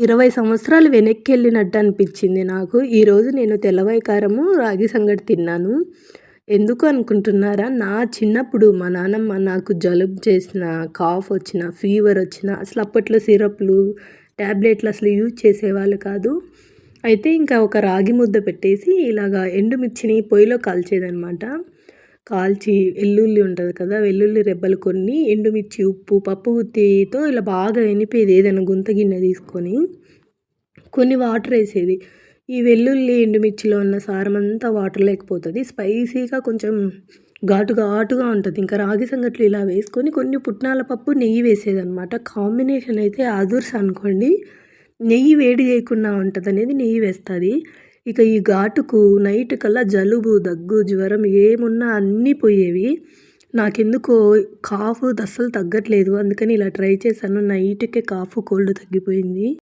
ఇరవై సంవత్సరాలు వెనక్కి వెళ్ళినట్టు అనిపించింది నాకు ఈరోజు నేను తెల్లవైకారము రాగి సంగటి తిన్నాను. ఎందుకు అనుకుంటున్నారా? నా చిన్నప్పుడు మా నాన్నమ్మ నాకు జలుబు చేసిన కాఫ్ వచ్చిన ఫీవర్ వచ్చిన అసలు అప్పట్లో సిరప్లు ట్యాబ్లెట్లు అసలు యూజ్ చేసేవాళ్ళు కాదు. అయితే ఇంకా ఒక రాగి ముద్ద పెట్టేసి ఇలాగా ఎండుమిర్చిని పొయ్యిలో కాల్చేదనమాట కాల్చి వెల్లుల్లి ఉంటుంది కదా వెల్లుల్లి రెబ్బలు కొన్ని ఎండుమిర్చి ఉప్పు పప్పు గుత్తితో ఇలా బాగా ఎనిపేది ఏదైనా గుంత గిన్నె తీసుకొని కొన్ని వాటర్ వేసేది. ఈ వెల్లుల్లి ఎండుమిర్చిలో ఉన్న సారం అంతా వాటర్ లేకపోతుంది. స్పైసీగా కొంచెం ఘాటు ఘాటుగా ఉంటుంది. ఇంకా రాగి సంగట్లు ఇలా వేసుకొని కొన్ని పుట్నాల పప్పు నెయ్యి వేసేదనమాట కాంబినేషన్ అయితే అదుర్స్ అనుకోండి. నెయ్యి వేడి చేయకుండా ఉంటుంది అనేది నెయ్యి వేస్తుంది. ఇక ఈ ఘాటుకు నైట్ కల్లా జలుబు దగ్గు జ్వరం ఏమున్నా అన్నీ పోయేవి. నాకెందుకో కాఫ్ అస్సలు తగ్గట్లేదు. అందుకని ఇలా ట్రై చేశాను. నైట్కే కాఫ్ కోల్డ్ తగ్గిపోయింది.